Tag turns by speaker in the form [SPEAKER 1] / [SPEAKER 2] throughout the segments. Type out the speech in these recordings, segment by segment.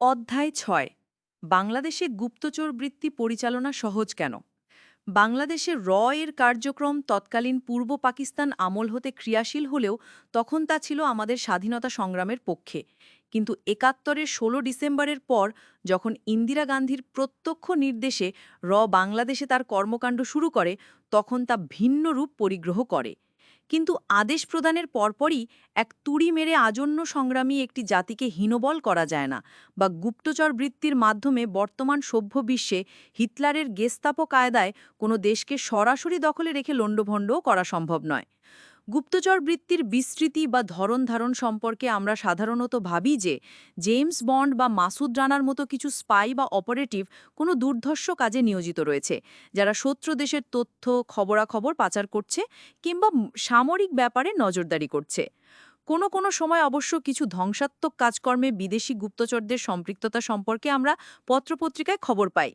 [SPEAKER 1] অধ্যায় ছয়, বাংলাদেশে গুপ্তচর বৃত্তি পরিচালনা সহজ কেন? বাংলাদেশে র এর কার্যক্রম তৎকালীন পূর্ব পাকিস্তান আমল হতে ক্রিয়াশীল হলেও তখন তা ছিল আমাদের স্বাধীনতা সংগ্রামের পক্ষে। কিন্তু একাত্তরের ১৬ ডিসেম্বরের পর যখন ইন্দিরা গান্ধীর প্রত্যক্ষ নির্দেশে র বাংলাদেশে তার কর্মকাণ্ড শুরু করে, তখন তা ভিন্ন রূপ পরিগ্রহ করে। কিন্তু আদেশ প্রদানের পরপরই এক তুড়ি মেরে আজন্য সংগ্রামী একটি জাতিকে হীনবল করা যায় না বা গুপ্তচর বৃত্তির মাধ্যমে বর্তমান সভ্য বিশ্বে হিটলারের গেস্তাপ কায়দায় কোনো দেশকে সরাসরি দখলে রেখে লণ্ডভণ্ডও করা সম্ভব নয়। গুপ্তচর বৃত্তির বিস্তৃতি বা ধরন ধারণ সম্পর্কে আমরা সাধারণত ভাবি যে জেমস বন্ড বা মাসুদ রানার মতো কিছু স্পাই বা অপারেটিভ কোনো দুর্ধর্ষ কাজে নিয়োজিত রয়েছে, যারা শত্রু দেশের তথ্য, খবরাখবর পাচার করছে কিংবা সামরিক ব্যাপারে নজরদারি করছে। কোনো কোনো সময় অবশ্য কিছু ধ্বংসাত্মক কাজকর্মে বিদেশি গুপ্তচরদের সম্পৃক্ততা সম্পর্কে আমরা পত্রপত্রিকায় খবর পাই।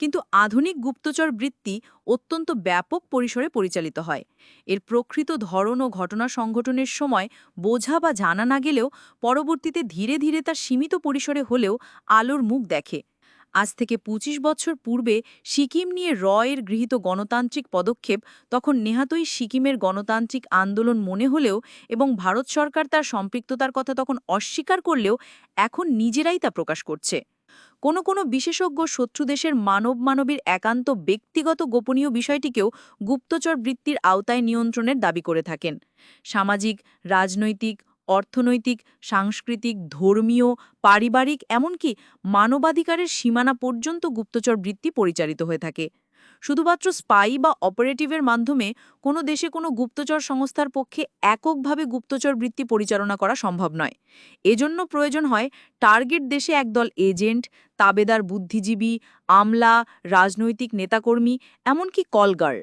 [SPEAKER 1] কিন্তু আধুনিক গুপ্তচর বৃত্তি অত্যন্ত ব্যাপক পরিসরে পরিচালিত হয়। এর প্রকৃত ধরন ও ঘটনা সংঘটনের সময় বোঝা বা জানা না গেলেও পরবর্তীতে ধীরে ধীরে তা সীমিত পরিসরে হলেও আলোর মুখ দেখে। আজ থেকে ২৫ বছর পূর্বে সিকিম নিয়ে র এর গৃহীত গণতান্ত্রিক পদক্ষেপ তখন নেহাতই সিকিমের গণতান্ত্রিক আন্দোলন মনে হলেও এবং ভারত সরকার তার সম্পৃক্ততার কথা তখন অস্বীকার করলেও এখন নিজেরাই তা প্রকাশ করছে। কোনো কোনো বিশেষজ্ঞ শত্রু দেশের মানব মানবীর একান্ত ব্যক্তিগত গোপনীয় বিষয়টিকেও গুপ্তচর বৃত্তির আওতায় নিয়ন্ত্রণের দাবি করে থাকেন। সামাজিক, রাজনৈতিক অর্থনৈতিক, সাংস্কৃতিক, ধর্মীয়, পারিবারিক, এমনকি মানবাধিকারের সীমানা পর্যন্ত গুপ্তচর বৃত্তি পরিচালিত হয়ে থাকে। শুধুমাত্র স্পাই বা অপারেটিভের মাধ্যমে কোনো দেশে কোনো গুপ্তচর সংস্থার পক্ষে এককভাবে গুপ্তচর বৃত্তি পরিচালনা করা সম্ভব নয়। এজন্য প্রয়োজন হয় টার্গেট দেশে একদল এজেন্ট, তাবেদার বুদ্ধিজীবী, আমলা, রাজনৈতিক নেতাকর্মী, এমনকি কলগার্ল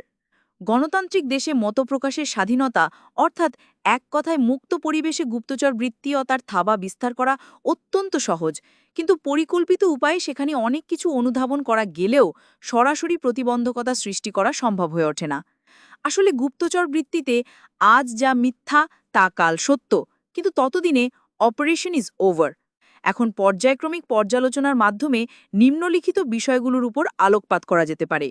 [SPEAKER 1] গণতান্ত্রিক দেশে মতপ্রকাশের স্বাধীনতা, অর্থাৎ এক কথায় মুক্ত পরিবেশে গুপ্তচর বৃত্তি ও তার থাবা বিস্তার করা অত্যন্ত সহজ। কিন্তু পরিকল্পিত উপায়ে সেখানে অনেক কিছু অনুধাবন করা গেলেও সরাসরি প্রতিবন্ধকতা সৃষ্টি করা সম্ভব হয়ে ওঠে না। আসলে গুপ্তচর বৃত্তিতে আজ যা মিথ্যা, তা কাল সত্য, কিন্তু ততদিনে অপারেশন ইজ ওভার। এখন পর্যায়ক্রমিক পর্যালোচনার মাধ্যমে নিম্নলিখিত বিষয়গুলোর উপর আলোকপাত করা যেতে পারে।